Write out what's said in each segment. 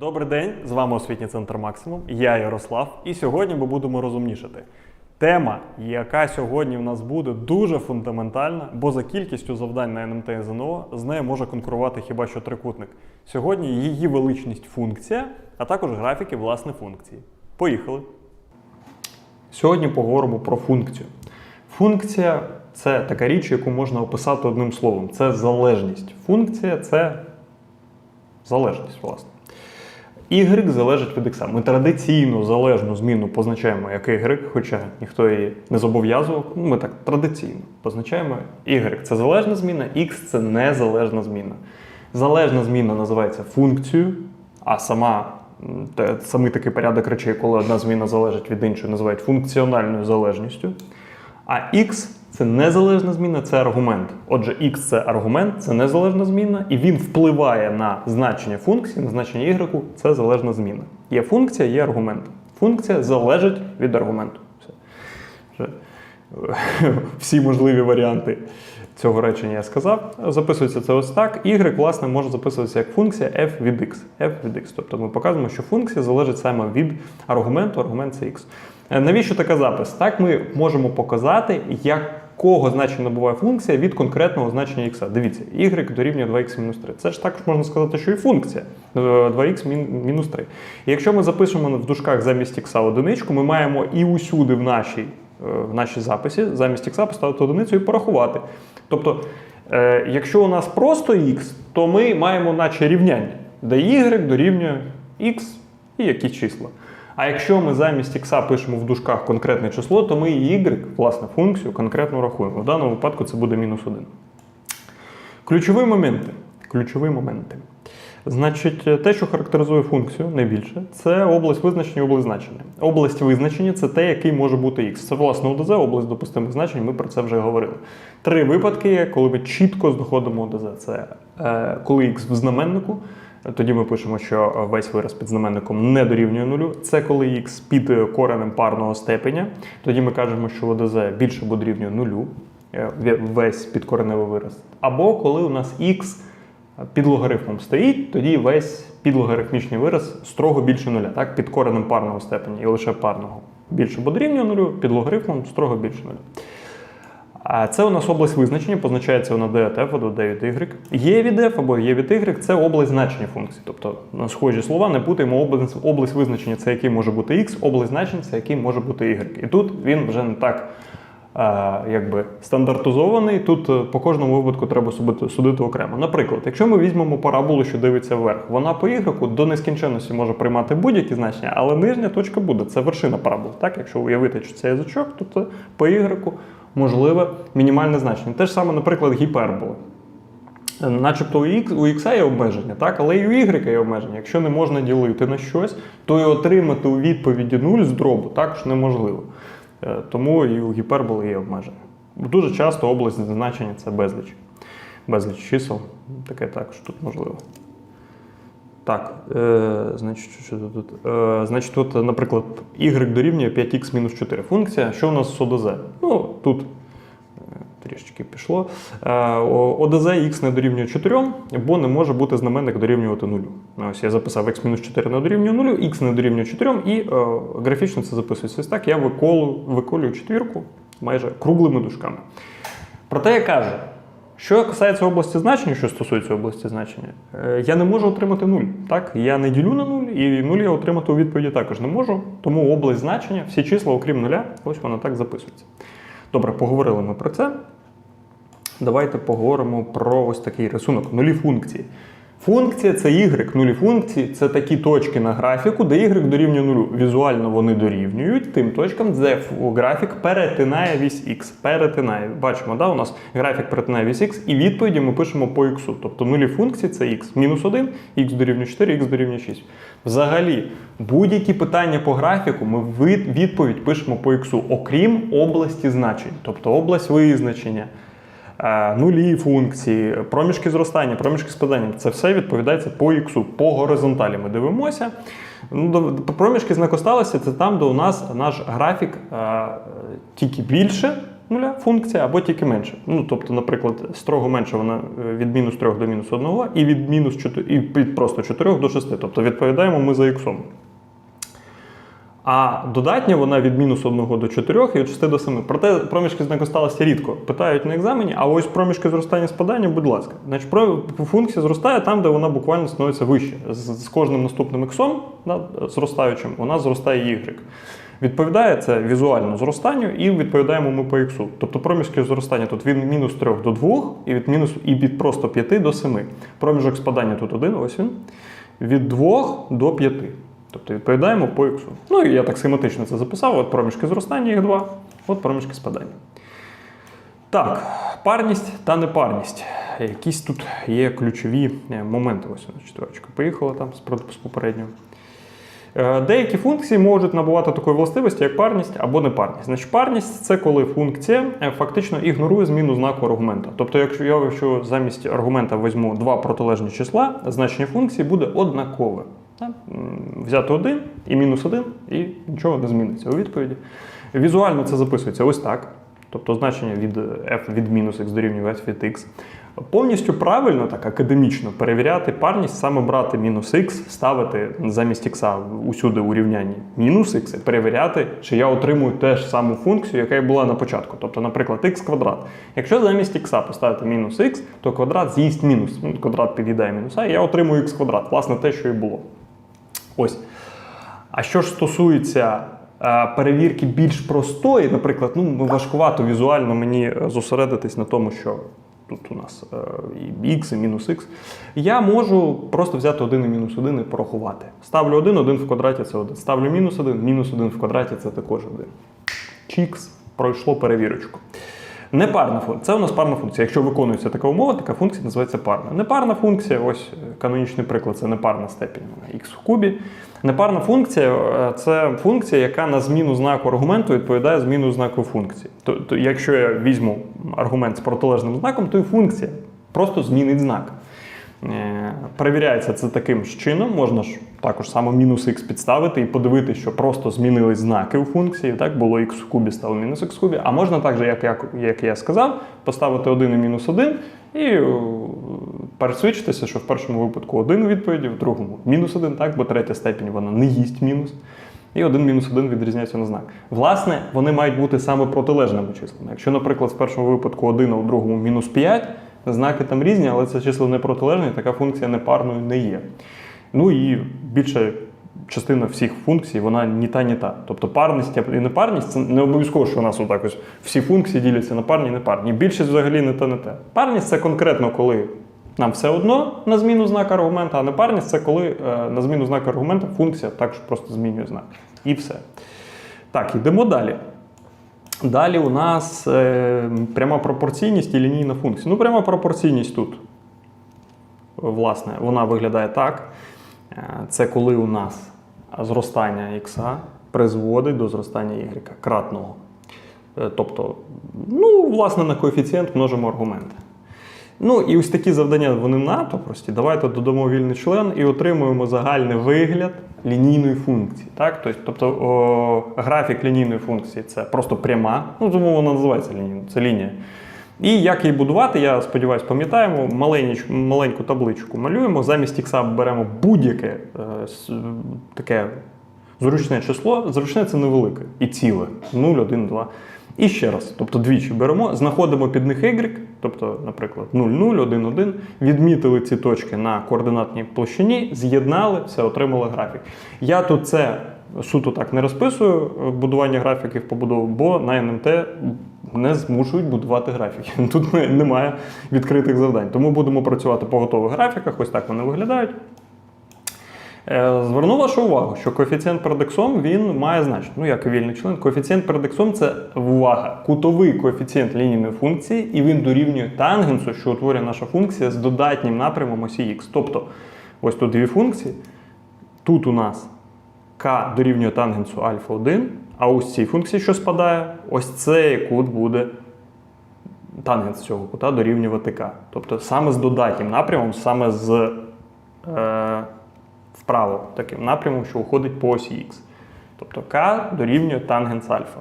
Добрий день, з вами освітній центр Максимум. Я Ярослав, і сьогодні ми будемо розумнішати. Тема, яка сьогодні в нас буде, дуже фундаментальна, бо за кількістю завдань на НМТ і ЗНО з нею може конкурувати хіба що трикутник. Сьогодні її величність функція, а також графіки власне функції. Поїхали. Сьогодні поговоримо про функцію. Функція це така річ, яку можна описати одним словом. Це залежність. Функція це залежність, власне. Y залежить від X. Ми традиційно залежну зміну позначаємо як Y, хоча ніхто її не зобов'язував. Ну, Ми так традиційно позначаємо Y це залежна зміна, X це незалежна зміна. Залежна зміна називається функцією, а сама, самий такий порядок речей, коли одна зміна залежить від іншої, називають функціональною залежністю. А x це незалежна зміна, це аргумент. Отже, x це аргумент, це незалежна зміна, і він впливає на значення функції, на значення y, це залежна зміна. Є функція, є аргумент. Функція залежить від аргументу. Все. Всі можливі варіанти цього речення я сказав. Записується це ось так. Y, власне, може записуватися як функція f від x. f від x. Тобто ми показуємо, що функція залежить саме від аргументу, аргумент це x. Е, Навіщо така запис? Так ми можемо показати, якого значення набуває функція від конкретного значення x. Дивіться, y дорівнює 2x-3. Це ж також можна сказати, що і функція е, 2x мін- мінус 3. І якщо ми запишемо в дужках замість x одиничку, ми маємо і усюди в нашій, е, в нашій записі замість x поставити одиницю і порахувати. Тобто, е, якщо у нас просто x, то ми маємо наче рівняння, де y дорівнює x і якісь числа. А якщо ми замість x пишемо в дужках конкретне число, то ми і y, власне, функцію конкретно рахуємо. В даному випадку це буде мінус 1. Ключові моменти. Ключові моменти. Значить, те, що характеризує функцію найбільше, це область визначення і область значення. Область визначення це те, який може бути x. Це власне ОДЗ, область допустимих значень, ми про це вже говорили. Три випадки є, коли ми чітко знаходимо ОДЗ. Це е, коли x в знаменнику, тоді ми пишемо, що весь вираз під знаменником не дорівнює нулю. Це коли x під коренем парного степеня. Тоді ми кажемо, що ОДЗ більше або дорівнює нулю. е, Весь підкореневий вираз. Або коли у нас x під логарифмом стоїть, тоді весь підлогарифмічний вираз строго більше нуля, так? під коренем парного степеня і лише парного. Більше або дорівнює нулю, під логарифмом строго більше нуля. Це у нас область визначення, позначається вона d від f або d від y. Є від f або є від y це область значення функції. Тобто на схожі слова не путаємо область, область визначення, це який може бути x, область значення це який може бути y. І тут він вже не так а, якби стандартизований. Тут е, по кожному випадку треба судити окремо. Наприклад, якщо ми візьмемо параболу, що дивиться вверх, вона по y до нескінченності може приймати будь-які значення, але нижня точка буде це вершина параболи. Так, якщо уявити, що це язичок, то це по y можливе мінімальне значення. Те ж саме, наприклад, гіперболи. Начебто у X, є обмеження, так? але і у Y є обмеження. Якщо не можна ділити на щось, то і отримати у відповіді 0 з дробу також неможливо. Е, Тому і у гіперболи є обмеження. Дуже часто область значення це безліч. Безліч чисел. Таке також тут можливо. Так, е, значить, що тут? Е, значить, тут, наприклад, y дорівнює 5x-4 функція. Що у нас з? Ну, тут е, трішечки пішло. Е, ОДЗ x не дорівнює 4, бо не може бути знаменник дорівнювати 0. Ось я записав x-4 не дорівнює 0, x не дорівнює 4, і е, графічно це записується ось так. Я виколю, виколюю четвірку майже круглими дужками. Проте я кажу, що касається області значення, що стосується області значення, я не можу отримати 0. Так? Я не ділю на 0, і 0 я отримати у відповіді також не можу. Тому область значення, всі числа, окрім нуля, ось вона так записується. Добре, поговорили ми про це. Давайте поговоримо про ось такий рисунок нулі функції. Функція це y, нулі функції це такі точки на графіку, де y дорівнює нулю. Візуально вони дорівнюють тим точкам, де графік перетинає вісь x. Перетинає. Бачимо, да, у нас графік перетинає вісь x, і відповіді ми пишемо по x. Тобто нулі функції це x. Мінус 1, x дорівнює 4, x дорівнює 6. Взагалі, будь-які питання по графіку ми відповідь пишемо по x, окрім області значень, тобто область визначення. Е, нулі функції, проміжки зростання, проміжки спадання це все відповідається по іксу. По горизонталі ми дивимося. Ну, проміжки знакосталості це там, де у нас наш графік е, тільки більше нуля функція або тільки менше. Ну, тобто, наприклад, строго менше вона е, від мінус 3 до мінус 1 і від мінус 4, і від просто 4 до 6. Тобто відповідаємо ми за іксом. А додатня вона від мінус 1 до 4 і від 6 до 7. Проте проміжки знакосталості рідко питають на екзамені, а ось проміжки зростання спадання, будь ласка. Значить, функція зростає там, де вона буквально становиться вище. З кожним наступним іксом, да, зростаючим, вона зростає y. Відповідає це візуально зростанню і відповідаємо ми по іксу. Тобто проміжки зростання тут від мінус 3 до 2 і від мінус і від просто 5 до 7. Проміжок спадання тут один, ось він. Від 2 до 5. Тобто відповідаємо по іксу. Ну і я так схематично це записав. От проміжки зростання їх два, от проміжки спадання. Так, парність та непарність. Якісь тут є ключові е, моменти. Ось вона четверочка поїхала там з попереднього. Е, Деякі функції можуть набувати такої властивості, як парність або непарність. Значить, парність це коли функція е, фактично ігнорує зміну знаку аргумента. Тобто, якщо я якщо замість аргумента візьму два протилежні числа, значення функції буде однакове. Взяти один і мінус один, і нічого не зміниться у відповіді. Візуально це записується ось так. Тобто значення від f від мінус x дорівнює f від x. Повністю правильно, так академічно перевіряти парність, саме брати мінус x, ставити замість x усюди у рівнянні мінус x, і перевіряти, чи я отримую теж саму функцію, яка і була на початку. Тобто, наприклад, x квадрат. Якщо замість x поставити мінус x, то квадрат з'їсть мінус. Ну, квадрат під'їдає мінус а, і я отримую x квадрат. Власне, те, що і було. Ось. А що ж стосується е, перевірки більш простої, наприклад, ну важкувато візуально мені е, зосередитись на тому, що тут у нас е, і x, і мінус x, я можу просто взяти один і мінус один і порахувати. Ставлю один, один в квадраті це один. Ставлю мінус один, мінус один в квадраті це також один. Чікс, пройшло перевірочку. Непарна функція. Це у нас парна функція. Якщо виконується така умова, така функція називається парна. Непарна функція, ось е, канонічний приклад, це непарна степінь х в кубі. Непарна функція е, це функція, яка на зміну знаку аргументу відповідає зміну знаку функції. Тобто, якщо я візьму аргумент з протилежним знаком, то і функція просто змінить знак. Е, Перевіряється це таким ж чином, можна ж також само мінус х підставити і подивитися, що просто змінились знаки у функції. Так, було х в кубі, стало мінус х в кубі. А можна також, як я, як я сказав, поставити 1 і мінус 1 і пересвідчитися, що в першому випадку 1 у відповіді, в другому мінус 1, так, бо третя степінь вона не їсть мінус. І 1 мінус 1 відрізняється на знак. Власне, вони мають бути саме протилежними числами. Якщо, наприклад, в першому випадку 1, а у другому мінус 5, знаки там різні, але це число не протилежне, і така функція непарною не є. Ну і більша частина всіх функцій, вона ні та, ні та. Тобто парність і непарність це не обов'язково, що у нас отак ось всі функції діляться на парні і непарні. Більшість взагалі не те, не те. Парність це конкретно коли нам все одно на зміну знака аргумента, а непарність це коли е, на зміну знака аргумента функція також просто змінює знак. І все. Так, йдемо далі. Далі у нас е, пряма пропорційність і лінійна функція. Ну, пряма пропорційність тут, власне, вона виглядає так. Е, Це коли у нас зростання х призводить до зростання y кратного. Е, Тобто, ну, власне, на коефіцієнт множимо аргументи. Ну і ось такі завдання вони надто прості. Давайте додамо вільний член і отримуємо загальний вигляд лінійної функції. Так? Тобто, о, графік лінійної функції це просто пряма, ну тому вона називається лінією, це лінія. І як її будувати, я сподіваюся, пам'ятаємо, маленьку, табличку малюємо. Замість ікса беремо будь-яке е, таке зручне число. Зручне це невелике і ціле. 0, 1, 2. І ще раз, тобто двічі беремо, знаходимо під них y, тобто, наприклад, 0, 0, 1, 1, відмітили ці точки на координатній площині, з'єднали, все, отримали графік. Я тут це суто так не розписую, е, будування графіків побудову, бо на НМТ не змушують будувати графіки. Тут немає відкритих завдань. Тому будемо працювати по готових графіках, ось так вони виглядають. Е, Зверну вашу увагу, що коефіцієнт перед іксом він має значення. Ну, як вільний член, коефіцієнт перед іксом це увага, кутовий коефіцієнт лінійної функції, і він дорівнює тангенсу, що утворює наша функція з додатнім напрямом осі х. Тобто, ось тут дві функції. Тут у нас k дорівнює тангенсу альфа 1, а ось цій функції, що спадає, ось цей кут буде тангенс цього кута дорівнювати k. Тобто саме з додатнім напрямом, саме з е, вправо таким напрямом, що уходить по осі х. Тобто k дорівнює тангенс альфа.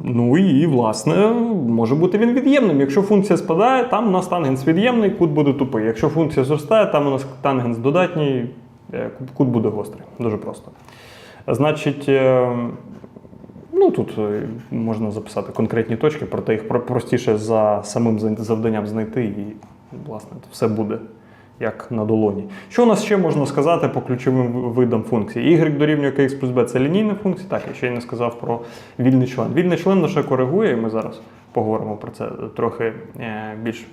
Ну і, власне, може бути він від'ємним. Якщо функція спадає, там у нас тангенс від'ємний, кут буде тупий. Якщо функція зростає, там у нас тангенс додатній, е, кут буде гострий. Дуже просто. Значить, е, ну тут е, можна записати конкретні точки, проте їх простіше за самим завданням знайти, і, власне, все буде як на долоні. Що у нас ще можна сказати по ключовим видам функцій? Y дорівнює kx плюс b це лінійна функція. Так, я ще й не сказав про вільний член. Вільний член лише коригує, і ми зараз поговоримо про це трохи е, більш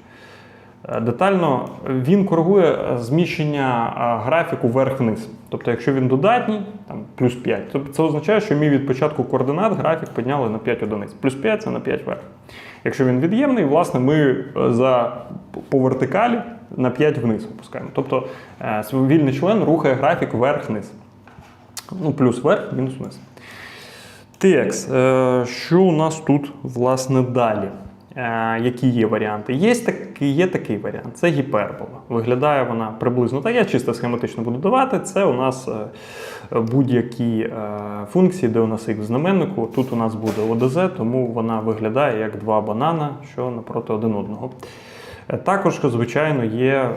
е, детально. Він коригує е, зміщення графіку вверх-вниз. Тобто, якщо він додатній, там плюс 5, то це означає, що ми від початку координат графік підняли на 5 одиниць. Плюс 5 це на 5 вверх. Якщо він від'ємний, власне, ми за по вертикалі на 5 вниз опускаємо. Тобто е, вільний член рухає графік вверх-вниз. Ну, плюс вверх, мінус вниз. Текс. Е, що у нас тут, власне, далі? Е, які є варіанти? Є такий, є такий варіант. Це гіпербола. Виглядає вона приблизно так. Я чисто схематично буду давати. Це у нас будь-які функції, де у нас їх в знаменнику. Тут у нас буде ОДЗ, тому вона виглядає як два банана, що напроти один одного. Також, звичайно, є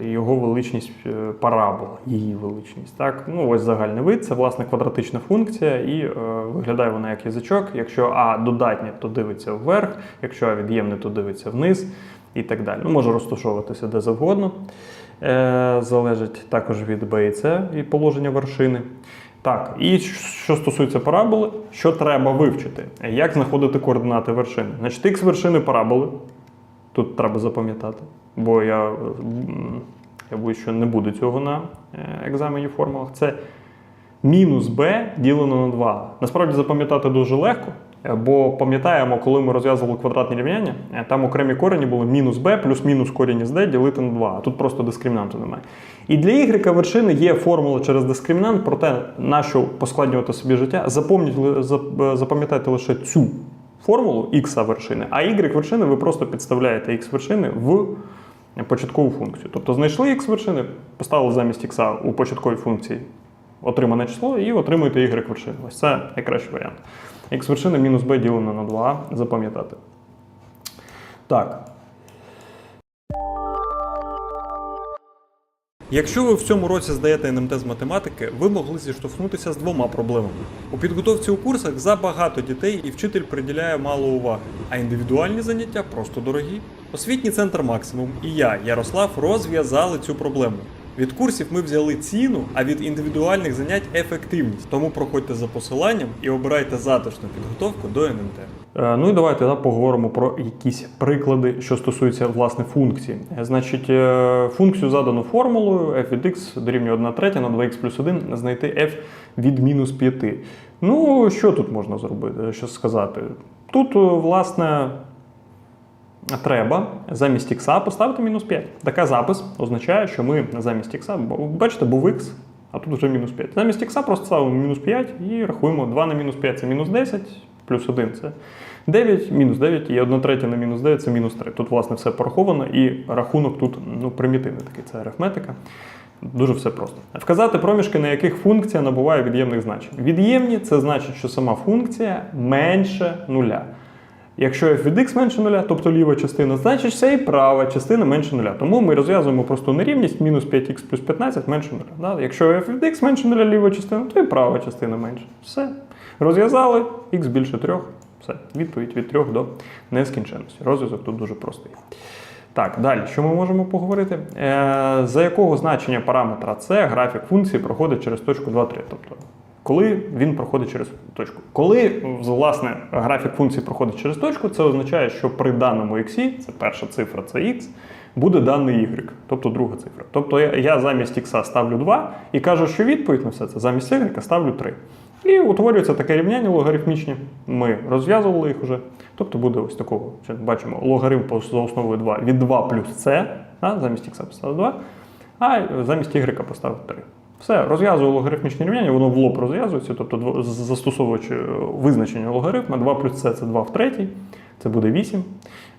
е, його величність е, парабола, її величність. Так? Ну, ось загальний вид, це власне квадратична функція, і е, виглядає вона як язичок. Якщо А додатнє, то дивиться вверх, якщо А від'ємне, то дивиться вниз і так далі. Ну, може розташовуватися де завгодно. Е, залежить також від Б і С і положення вершини. Так, і що стосується параболи, що треба вивчити? Як знаходити координати вершини? Значить, х вершини параболи Тут треба запам'ятати, бо я, м, я боюсь, що не буде цього на е, екзамені формулах. Це мінус b ділено на 2. Насправді запам'ятати дуже легко, е, бо пам'ятаємо, коли ми розв'язували квадратні рівняння, е, там окремі корені були мінус b плюс мінус корінь із d ділити на 2. А тут просто дискримінанту немає. І для y вершини є формула через дискримінант, проте на що поскладнювати собі життя, запам'ятайте лише цю формулу x вершини, а y вершини ви просто підставляєте x вершини в початкову функцію. Тобто знайшли x вершини, поставили замість x у початковій функції отримане число і отримуєте y вершини. Ось це найкращий варіант. х вершини мінус b ділено на 2, запам'ятати. Так. Якщо ви в цьому році здаєте НМТ з математики, ви могли зіштовхнутися з двома проблемами. У підготовці у курсах забагато дітей і вчитель приділяє мало уваги, а індивідуальні заняття просто дорогі. Освітній центр Максимум і я, Ярослав, розв'язали цю проблему. Від курсів ми взяли ціну, а від індивідуальних занять ефективність. Тому проходьте за посиланням і обирайте затишну підготовку до НМТ. Е, Ну і давайте да, поговоримо про якісь приклади, що стосуються власне функції. Е, Значить, е, функцію задану формулою f від x дорівнює 1 третя на 2x плюс 1 знайти f від мінус 5. Ну, що тут можна зробити? Що сказати? Тут, е, власне, треба замість х поставити мінус 5. Така запис означає, що ми замість бо- бачите, був х, а тут вже мінус 5. Замість х просто ставимо мінус 5 і рахуємо 2 на мінус 5 це мінус 10, плюс 1 це 9, мінус 9 і 1 третя на мінус 9 це мінус 3. Тут, власне, все пораховано, і рахунок тут ну, примітивний такий, це арифметика. Дуже все просто. Вказати проміжки, на яких функція набуває від'ємних значень. Від'ємні це значить, що сама функція менше нуля. Якщо f від x менше нуля, тобто ліва частина, значить вся і права частина менше нуля. Тому ми розв'язуємо просту нерівність мінус 5х плюс 15 менше нуля. Да? Якщо f від x менше нуля ліва частина, то і права частина менше. Все. Розв'язали, x більше 3. Все. Відповідь від 3 до нескінченності. Розв'язок тут дуже простий. Так, далі, що ми можемо поговорити? Е, за якого значення параметра c графік функції проходить через точку 2, 3. Тобто, коли він проходить через точку. Коли, власне, графік функції проходить через точку, це означає, що при даному x, це перша цифра, це x, буде даний y, тобто друга цифра. Тобто я, замість x ставлю 2 і кажу, що відповідь на все це замість y ставлю 3. І утворюється таке рівняння логарифмічні. Ми розв'язували їх вже. Тобто буде ось такого. Чи Бачимо, логарифм за основою 2 від 2 плюс c, замість х поставив 2, а замість y поставив 3. Все, розв'язую логарифмічне рівняння, воно в лоб розв'язується, тобто застосовуючи е, визначення логарифма, 2 плюс c це 2 в третій, це буде 8.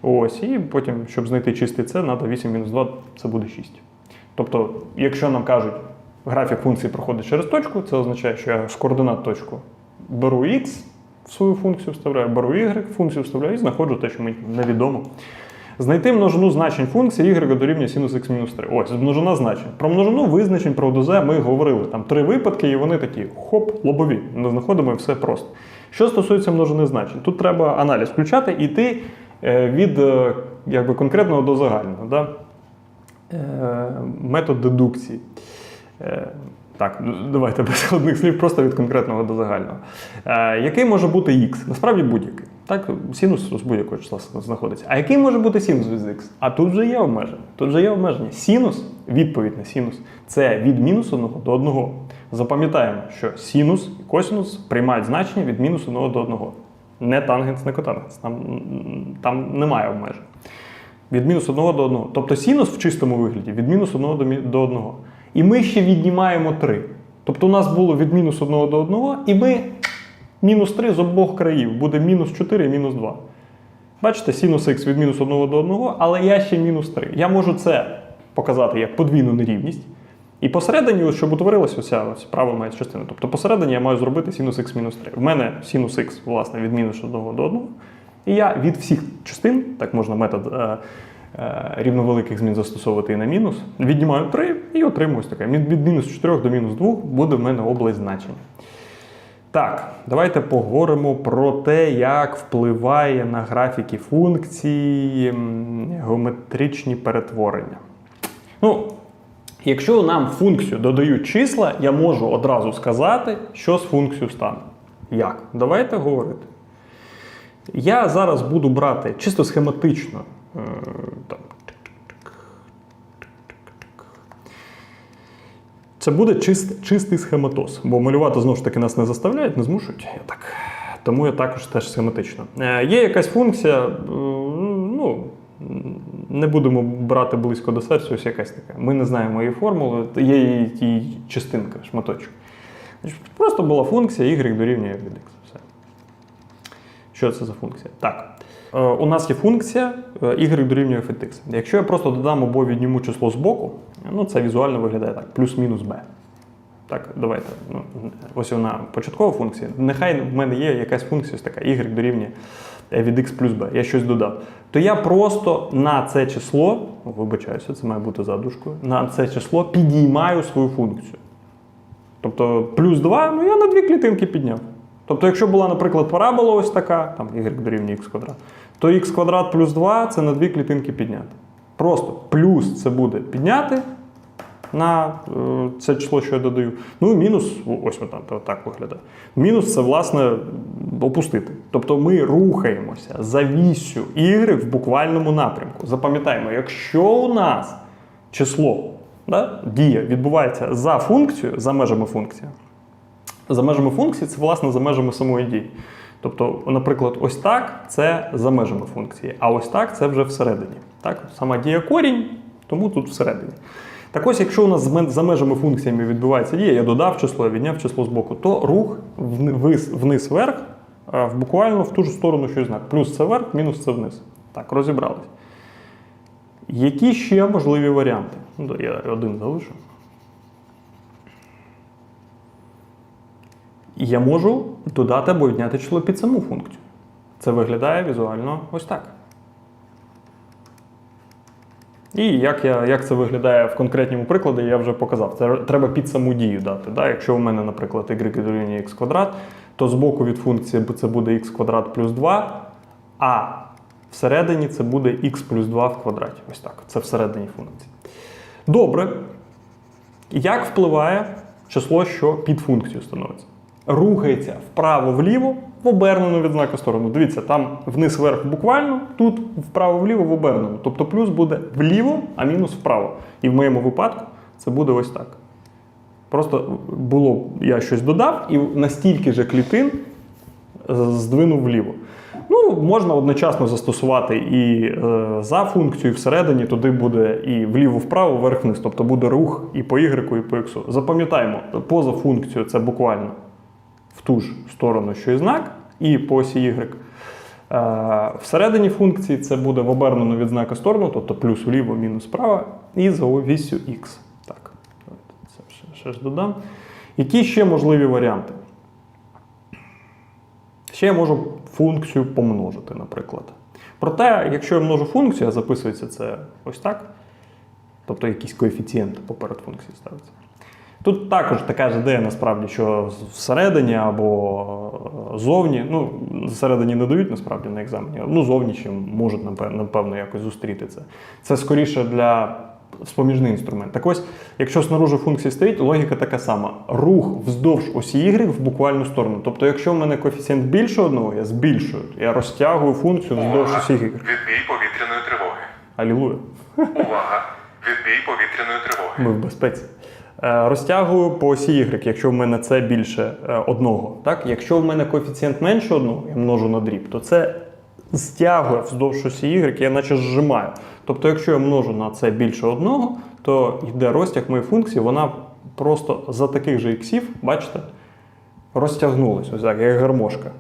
Ось, і потім, щоб знайти чистий c, треба 8 мінус 2, це буде 6. Тобто, якщо нам кажуть, графік функції проходить через точку, це означає, що я з координат точку беру x, свою функцію вставляю, беру y, функцію вставляю і знаходжу те, що мені невідомо. Знайти множину значень функції y дорівнює синус x мінус 3. Ось множина значень. Про множину визначень, про ОДЗ ми говорили. Там три випадки, і вони такі хоп, лобові. Ми знаходимо і все просто. Що стосується множини значень, тут треба аналіз включати і йти е, від е, якби, конкретного до загального. Да? Е, Метод дедукції. Так, давайте без складних слів, просто від конкретного до загального. Який може бути х? Насправді будь-який. Так, синус з будь-якого числа знаходиться. А який може бути синус від х? А тут вже є обмеження. Тут вже є обмеження. Синус, відповідь на синус, це від мінус 1 до 1. Запам'ятаємо, що синус і косинус приймають значення від мінус 1 до 1. Не тангенс, не котангенс. Там, там немає обмежень. Від мінус 1 до 1. Тобто синус в чистому вигляді від мінус 1 до, мі- до 1. І ми ще віднімаємо 3. Тобто у нас було від мінус 1 до 1, і ми мінус 3 з обох країв. Буде мінус 4 і мінус 2. Бачите, синус х від мінус 1 до 1, але я ще мінус 3. Я можу це показати як подвійну нерівність. І посередині, щоб утворилася оця ось права моя частина. Тобто посередині я маю зробити синус х мінус 3. В мене синус х, власне, від мінус 1 до 1. І я від всіх частин, так можна метод е, е, рівновеликих змін застосовувати і на мінус, віднімаю 3 і отримую ось таке. Від мінус 4 до мінус 2 буде в мене область значення. Так, давайте поговоримо про те, як впливає на графіки функцій м, геометричні перетворення. Ну, якщо нам функцію додають числа, я можу одразу сказати, що з функцією стане. Як? Давайте говорити. Я зараз буду брати чисто схематично. е, Це буде чист, чистий схематоз, бо малювати знову ж таки нас не заставляють, не змушують. Я так. Тому я також теж схематично. Е, є якась функція, е, ну, не будемо брати близько до серця, ось якась така. Ми не знаємо її формули, є її, її частинка, шматочок. Просто була функція y дорівнює від x. Що це за функція? Так. Е, у нас є функція е, y дорівнює f від x. Якщо я просто додам або відніму число з боку, ну це візуально виглядає так: плюс-мінус b. Так, давайте. Ну, ось вона початкова функція. Нехай в мене є якась функція ось така y дорівнює е, від x плюс b. Я щось додав. То я просто на це число, вибачаюся, це має бути задушкою, на це число підіймаю свою функцію. Тобто плюс 2, ну я на дві клітинки підняв. Тобто, якщо була, наприклад, парабола ось така, там y дорівнює x квадрат, то x квадрат плюс 2 це на дві клітинки підняти. Просто плюс це буде підняти на е, це число, що я додаю. Ну і мінус, ось там так виглядає. Мінус це, власне, опустити. Тобто ми рухаємося за вісю y в буквальному напрямку. Запам'ятаємо, якщо у нас число, да, дія відбувається за функцією, за межами функції, за межами функції це власне за межами самої дії. Тобто, наприклад, ось так це за межами функції, а ось так це вже всередині. Так? Сама дія корінь, тому тут всередині. Так ось, якщо у нас за межами функціями відбувається дія, я додав число, я відняв число з боку, то рух вниз, вверх в буквально в ту ж сторону, що і знак. Плюс це вверх, мінус це вниз. Так, розібрались. Які ще можливі варіанти? Ну, Я один залишу. І я можу додати або відняти число під саму функцію. Це виглядає візуально ось так. І як, я, як це виглядає в конкретному прикладі, я вже показав. Це треба під саму дію дати. Да? Якщо у мене, наприклад, y дорівнює x квадрат, то з боку від функції це буде x квадрат плюс 2, а всередині це буде x плюс 2 в квадраті. Ось так. Це всередині функції. Добре. Як впливає число, що під функцію становиться? Рухається вправо-вліво в обернену від знака сторону. Дивіться, там вниз-вверх буквально, тут вправо-вліво в обернену. Тобто плюс буде вліво, а мінус вправо. І в моєму випадку це буде ось так. Просто було, я щось додав, і настільки же клітин здвинув вліво. Ну, можна одночасно застосувати і е, за функцію, і всередині туди буде і вліво-вправо, вверх-вниз. Тобто буде рух і по Y, і по X. Запам'ятаємо, поза функцію це буквально в ту ж сторону, що і знак, і по осі Y. Е, всередині функції це буде в обернену від знака сторону, тобто плюс вліво, мінус вправо, і за вісю X. Так, це ще, ще ж додам. Які ще можливі варіанти? Ще я можу функцію помножити, наприклад. Проте, якщо я множу функцію, а записується це ось так, тобто якийсь коефіцієнт поперед функції ставиться. Тут також така ж ідея, насправді, що всередині або е, зовні, ну, всередині не дають насправді на екзамені, ну зовні ще можуть, напевно, напевно, якось зустріти це. Це скоріше для споміжний інструмент. Так ось, якщо снаружи функції стоїть, логіка така сама. Рух вздовж осі Y в буквальну сторону. Тобто, якщо в мене коефіцієнт більше одного, я збільшую, я розтягую функцію вздовж осі Y. Відбій повітряної тривоги. Алілуя. Увага! Відбій повітряної тривоги. Ми в безпеці. Е, Розтягую по осі Y, якщо в мене це більше е, одного. Так? Якщо в мене коефіцієнт менше одного, я множу на дріб, то це стягує вздовж осі Y, я наче зжимаю. Тобто, якщо я множу на це більше одного, то йде розтяг моєї функції, вона просто за таких же іксів, бачите, розтягнулась, ось так, як гармошка.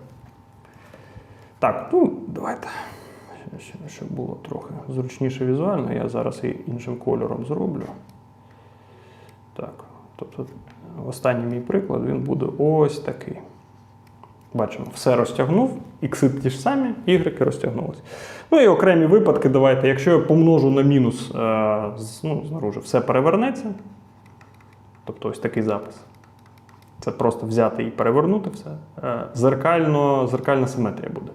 Так, ну давайте. Щоб було трохи зручніше візуально, я зараз і іншим кольором зроблю. Так, тобто останній мій приклад він буде ось такий. Бачимо, все розтягнув, ікси ті ж самі, ігреки розтягнулись. Ну і окремі випадки, давайте, якщо я помножу на мінус, е, ну, знаружи, все перевернеться. Тобто ось такий запис. Це просто взяти і перевернути все. Е, Зеркально, зеркальна симетрія буде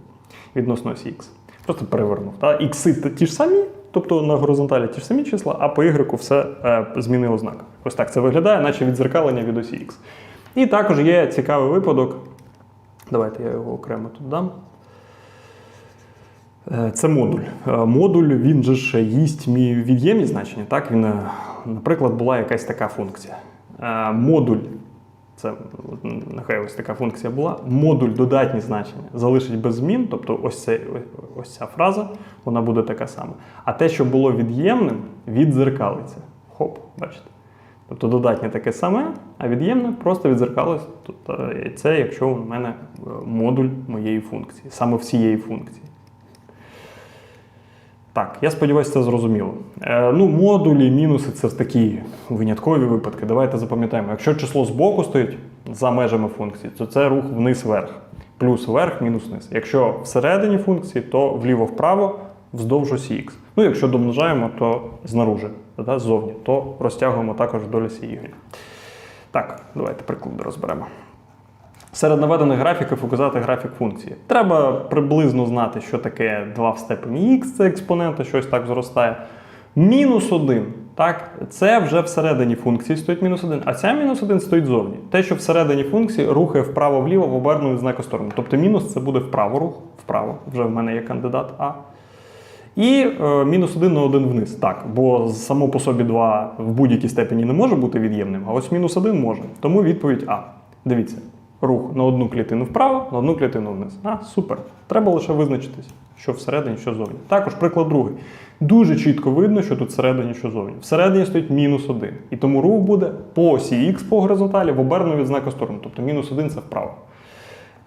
відносно осі Х. Просто перевернув. Ікси ті ж самі, тобто на горизонталі ті ж самі числа, а по Y все е, змінило знак. Ось так це виглядає, наче відзеркалення від осі Х. І також є цікавий випадок. Давайте я його окремо тут дам. Е, Це модуль. Е, Модуль він же ж їсть мій від'ємні значення. Так? Він, е, наприклад, була якась така функція. Модуль, це нехай ось така функція була. Модуль додатні значення залишить без змін, тобто ось, це, ось ця фраза, вона буде така сама. А те, що було від'ємним, відзеркалиться. Хоп, бачите. Тобто додатнє таке саме, а від'ємне просто відзеркалиться. Тобто е, це якщо у мене е, модуль моєї функції, саме всієї функції. Так, я сподіваюся, це зрозуміло. Е, ну, модулі, мінуси це такі виняткові випадки. Давайте запам'ятаємо. Якщо число збоку стоїть за межами функції, то це рух вниз-вверх. Плюс вверх, мінус вниз. Якщо всередині функції, то вліво-вправо, вздовж осі Х. Ну, якщо домножаємо, то знаружи, да, ззовні, то розтягуємо також вдоль осі Y. Так, давайте приклади розберемо. Серед наведених графіків указати графік функції. Треба приблизно знати, що таке 2 в степені х, це експонента, щось так зростає. Мінус 1. Так, це вже всередині функції стоїть мінус 1, а ця мінус 1 стоїть зовні. Те, що всередині функції рухає вправо-вліво в обернену знаку сторону. Тобто мінус це буде вправо рух, вправо. Вже в мене є кандидат А. І е, мінус 1 на 1 вниз. Так, бо само по собі 2 в будь-якій степені не може бути від'ємним, а ось мінус 1 може. Тому відповідь А. Дивіться, рух на одну клітину вправо, на одну клітину вниз. А, супер. Треба лише визначитись, що всередині, що зовні. Також приклад другий. Дуже чітко видно, що тут всередині, що зовні. Всередині стоїть мінус 1. І тому рух буде по осі Х по горизонталі в обернену від знаку сторону. Тобто мінус 1 це вправо.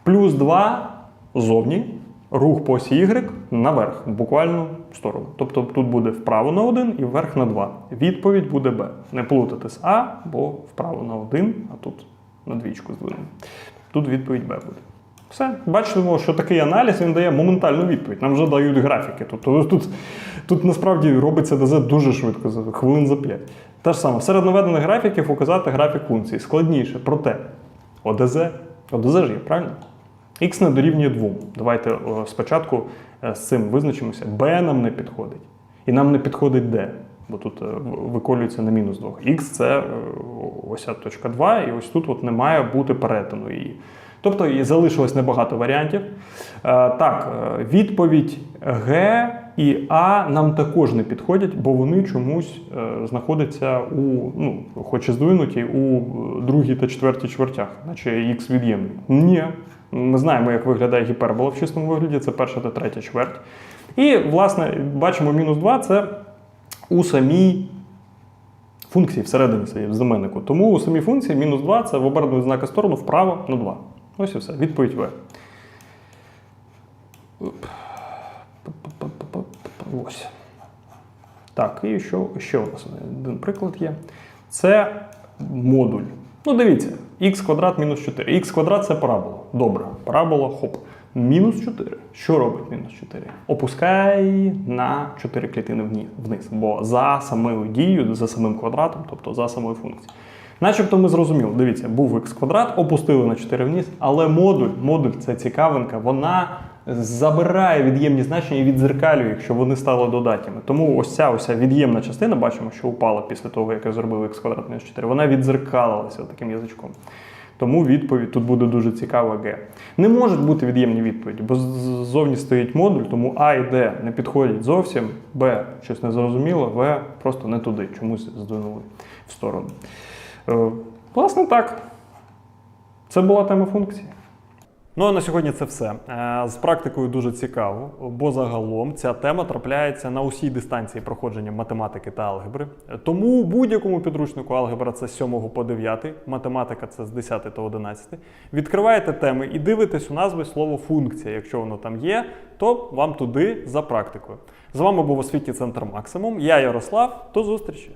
Плюс 2 зовні, рух по осі Y наверх, в буквальну сторону. Тобто тут буде вправо на 1 і вверх на 2. Відповідь буде Б. Не плутати з А, бо вправо на 1, а тут на двічку здвинемо. Тут відповідь Б буде. Все, бачимо, що такий аналіз він дає моментальну відповідь. Нам вже дають графіки. Тобто тут, тут насправді робиться ДЗ дуже швидко, хвилин за 5. Те ж саме, серед наведених графіків указати графік функції. Складніше, проте ОДЗ. ОДЗ ж є, правильно? Х не дорівнює 2. Давайте спочатку е, з цим визначимося. B нам не підходить. І нам не підходить D, бо тут е, виколюється на мінус 2. Х це е, ось ця точка 2, і ось тут от не має бути перетину її. Тобто і залишилось небагато варіантів. Е, Так, відповідь Г і А нам також не підходять, бо вони чомусь знаходяться у, ну, хоч і здвинуті, у другій та четвертій чвертях, наче х від'ємний. Ні. Ми знаємо, як виглядає гіпербола в чистому вигляді, це перша та третя чверть. І, власне, бачимо мінус 2 це у самій функції всередині знаменнику. Тому у самій функції мінус 2 це в обернену від знака сторону вправо на 2. Ось і все. Відповідь В. Ось. Так, і що ще у нас один приклад є. Це модуль. Ну, дивіться, х квадрат мінус 4. х квадрат це парабола. Добре, парабола, хоп. Мінус 4. Що робить мінус 4? Опускай на 4 клітини вниз. Бо за самою дією, за самим квадратом, тобто за самою функцією. Начебто ми зрозуміли, дивіться, був х квадрат, опустили на 4 вниз, але модуль, модуль це цікавинка, вона забирає від'ємні значення і відзеркалює, якщо вони стали додатніми. Тому ось ця ось ця від'ємна частина, бачимо, що упала після того, як я зробив х квадрат мінус 4, вона відзеркалилася таким язичком. Тому відповідь тут буде дуже цікава Г. Не можуть бути від'ємні відповіді, бо ззовні стоїть модуль, тому А і Д не підходять зовсім, Б щось незрозуміло, В просто не туди, чомусь здвинули в сторону. Е, Власне так. Це була тема функції. Ну а на сьогодні це все. Е, З практикою дуже цікаво, бо загалом ця тема трапляється на усій дистанції проходження математики та алгебри. Тому у будь-якому підручнику алгебра це з 7 по 9, математика це з 10 та 11. Відкриваєте теми і дивитесь у назви слово функція. Якщо воно там є, то вам туди за практикою. З вами був освітній центр Максимум. Я Ярослав. До зустрічі!